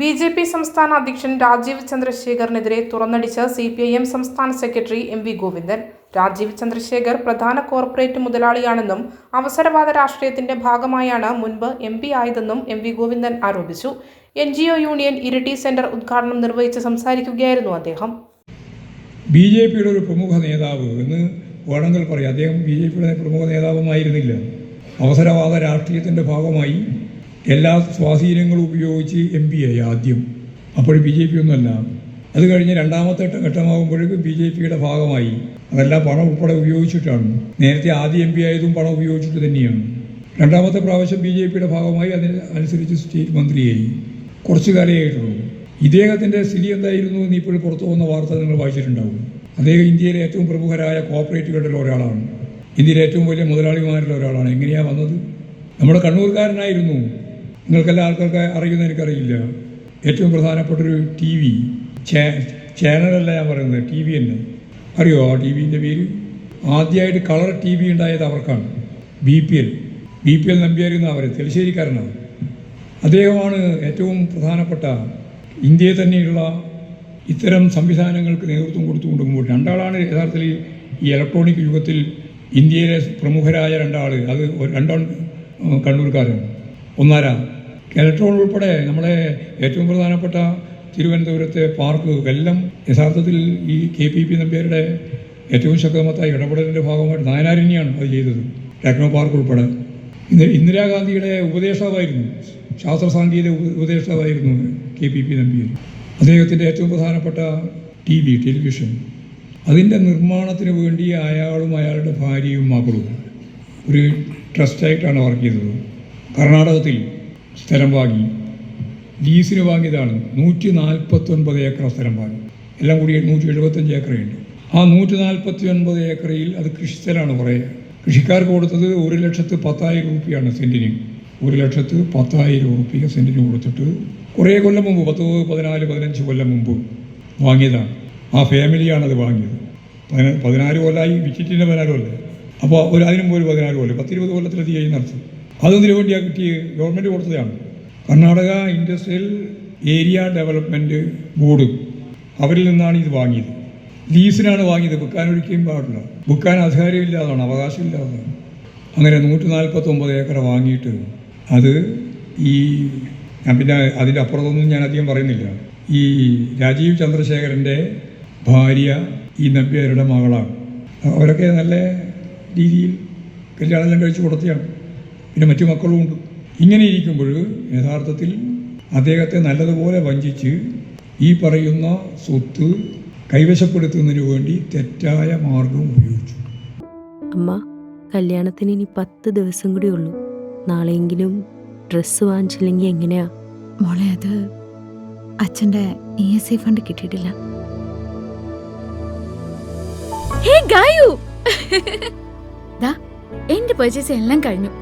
B J P സംസ്ഥാന അധ്യക്ഷൻ രാജീവ് ചന്ദ്രശേഖറിനെതിരെ തുറന്നടിച്ച് സി പി ഐ എം സംസ്ഥാന secretary M V Govindan. Rajeev Chandrasekhar പ്രധാന കോർപ്പറേറ്റ് മുതലാളിയാണെന്നും അവസരവാദ രാഷ്ട്രീയത്തിന്റെ ഭാഗമായാണ് മുൻപ് എം പി ആയതെന്നും എം വി ഗോവിന്ദൻ ആരോപിച്ചു. N G O union Iritty centre ഉദ്ഘാടനം നിർവഹിച്ച് സംസാരിക്കുകയായിരുന്നു അദ്ദേഹം. ബി ജെ പിയുടെ ഒരു പ്രമുഖ നേതാവ് എന്ന് വേണമെങ്കിൽ പറയാം. അദ്ദേഹം ബി ജെ പിയുടെ പ്രമുഖ നേതാവുമായിരുന്നില്ല. അവസരവാദ രാഷ്ട്രീയത്തിന്റെ ഭാഗമായി എല്ലാ സ്വാധീനങ്ങളും ഉപയോഗിച്ച് എം പി ആയി ആദ്യം. അപ്പോൾ ബി ജെ പി ഒന്നുമല്ല. അത് കഴിഞ്ഞ് രണ്ടാമത്തെ ഘട്ട- ഘട്ടമാകുമ്പോഴേക്കും ബി ജെ പിയുടെ ഭാഗമായി. അതെല്ലാം പണം ഉൾപ്പെടെ ഉപയോഗിച്ചിട്ടാണ്. നേരത്തെ ആദ്യം എം പി ആയതും പണം ഉപയോഗിച്ചിട്ട് തന്നെയാണ്. രണ്ടാമത്തെ പ്രാവശ്യം ബി ജെ പിയുടെ ഭാഗമായി അതിന് അനുസരിച്ച് സ്റ്റേറ്റ് മന്ത്രിയായി. കുറച്ചു കാലമായിട്ടുള്ളൂ ഇദ്ദേഹത്തിന്റെ സ്ഥിതി എന്തായിരുന്നു എന്ന് ഇപ്പോൾ പുറത്തു വന്ന വാർത്ത നിങ്ങൾ വായിച്ചിട്ടുണ്ടാവും. അദ്ദേഹം ഇന്ത്യയിലെ ഏറ്റവും പ്രമുഖരായ കോർപ്പറേറ്റുകളിൽ ഒരാളാണ്. ഇന്ത്യയിലെ ഏറ്റവും വലിയ മുതലാളിമാരിൽ ഒരാളാണ്. എങ്ങനെയാണ് വന്നത്? നമ്മുടെ കണ്ണൂർക്കാരനായിരുന്നു. നിങ്ങൾക്കെല്ലാ ആൾക്കാർക്ക് അറിയുന്ന എനിക്കറിയില്ല. ഏറ്റവും പ്രധാനപ്പെട്ടൊരു ടി വി ചാനലല്ല ഞാൻ പറയുന്നത് ടി വി തന്നെ. അറിയോ ആ ടി വിന്റെ പേര്? ആദ്യമായിട്ട് കളർ ടി വി ഉണ്ടായത് അവർക്കാണ്. B P L B P L നമ്പിയായിരുന്നു അവർ തലശ്ശേരിക്കാരനാണ്. അദ്ദേഹമാണ് ഏറ്റവും പ്രധാനപ്പെട്ട ഇന്ത്യയിൽ തന്നെയുള്ള ഇത്തരം സംവിധാനങ്ങൾക്ക് നേതൃത്വം കൊടുത്തുകൊണ്ട് മുമ്പോട്ട്. രണ്ടാളാണ് യഥാർത്ഥത്തിൽ ഈ ഇലക്ട്രോണിക് യുഗത്തിൽ ഇന്ത്യയിലെ പ്രമുഖരായ രണ്ടാൾ അത് രണ്ടാൾ കണ്ണൂർക്കാരാണ്. ഒന്നാരാണ് ഒന്നാരാ? ഇലക്ട്രോൺ ഉൾപ്പെടെ നമ്മളെ ഏറ്റവും പ്രധാനപ്പെട്ട തിരുവനന്തപുരത്തെ പാർക്ക് എല്ലാം യഥാർത്ഥത്തിൽ ഈ കെ പി പി നമ്പ്യാരുടെ ഏറ്റവും ശക്തമത്തായ ഇടപെടലിന്റെ ഭാഗമായിട്ട് നായനാരണ്യാണ് അത് ചെയ്തത് ടെക്നോ പാർക്ക് ഉൾപ്പെടെ. ഇന്ന് ഇന്ദിരാഗാന്ധിയുടെ ഉപദേഷ്ടാവായിരുന്നു ശാസ്ത്ര സാങ്കേതിക ഉപ- ഉപദേഷ്ടാവായിരുന്നു കെ പി പി നമ്പിയർ അദ്ദേഹത്തിന്റെ ഏറ്റവും പ്രധാനപ്പെട്ട ടി വി ടെലിവിഷൻ. അതിന്റെ നിർമ്മാണത്തിന് വേണ്ടി അയാളും അയാളുടെ ഭാര്യയും മകളും ഒരു ട്രസ്റ്റായിട്ടാണ് വർക്ക് ചെയ്തത്. കർണാടകത്തിൽ സ്ഥലം വാങ്ങി ലീസിന് വാങ്ങിയതാണ് നൂറ്റി നാൽപ്പത്തൊൻപത് ഏക്കർ സ്ഥലം വാങ്ങി എല്ലാം കൂടി നൂറ്റി എഴുപത്തഞ്ച് ഏക്കറുണ്ട് ആ നൂറ്റി നാൽപ്പത്തി ഒൻപത് ഏക്കറിൽ അത് കൃഷി സ്ഥലമാണ് കുറേ. കൃഷിക്കാർക്ക് കൊടുത്തത് ഒരു ലക്ഷത്ത് പത്തായിരം റുപ്യാണ് സെന്റിന് ഒരു ലക്ഷത്ത് പത്തായിരം റുപ്യ സെന്റിന് കൊടുത്തിട്ട് കുറേ കൊല്ലം മുമ്പ് പത്ത് പതിനാല് പതിനഞ്ച് കൊല്ലം മുമ്പ് വാങ്ങിയതാണ്. ആ ഫാമിലിയാണ് അത് വാങ്ങിയത്. പതിന- പതിനാല് കൊല്ലമായി വിറ്റിട്ടിന്റെ പതിനാല് കൊല്ലം? അപ്പോൾ ഒരു അതിനും ഒരു പതിനാല് കൊല്ലം? പത്തിരുപത് കൊല്ലത്തിലെത്തി നടത്തും. അതെന്തിനു വേണ്ടിയാണ് കിട്ടിയ? ഗവൺമെന്റ് കൊടുത്തതാണ്. Karnataka industrial area development board അവരിൽ നിന്നാണ് ഇത് വാങ്ങിയത്. ലീസിനാണ് വാങ്ങിയത്. വിൽക്കാൻ ഒരിക്കലും പാടില്ല. വിൽക്കാൻ അധികാരമില്ലാതാണ് അവകാശമില്ലാതാണ്. അങ്ങനെ നൂറ്റി നാൽപ്പത്തൊമ്പത് ഏക്കർ വാങ്ങിയിട്ട് അത് ഈ ഞാൻ പിന്നെ അതിന്റെ അപ്പുറത്തൊന്നും ഞാൻ അധികം പറയുന്നില്ല. ഈ രാജീവ് ചന്ദ്രശേഖരന്റെ ഭാര്യ ഈ നമ്പ്യാരുടെ മകളാണ്. അവരൊക്കെ നല്ല രീതിയിൽ കല്യാണമെല്ലാം കഴിച്ചു കൊടുത്തതാണ്. പിന്നെ മറ്റു മക്കളും ഉണ്ട്. ഇങ്ങനെ ഇരിക്കുമ്പോൾ യഥാർത്ഥത്തിൽ അദ്ദേഹത്തെ നല്ലതുപോലെ വഞ്ചിച്ച് ഈ പറയുന്ന സ്വത്ത് കൈവശപ്പെടുത്തുന്നതിന് വേണ്ടി തെറ്റായ മാർഗം ഉപയോഗിച്ചു. അമ്മ കല്യാണത്തിന് ഇനി പത്ത് ദിവസം കൂടി ഉള്ളൂ. നാളെയെങ്കിലും ഡ്രസ്സ് വാങ്ങിച്ചില്ലെങ്കിൽ എങ്ങനെയാ? മോളെ അത് അച്ഛന്റെ ഇ എസ് ഐ ഫണ്ട് കിട്ടിയിട്ടില്ല. ഹേ ഗായു! ദാ എന്റെ പർച്ചേസ് എല്ലാം കഴിഞ്ഞു.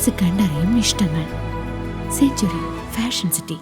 മനസ്സ് കണ്ടറിയും ഇഷ്ടങ്ങൾ. Century fashion city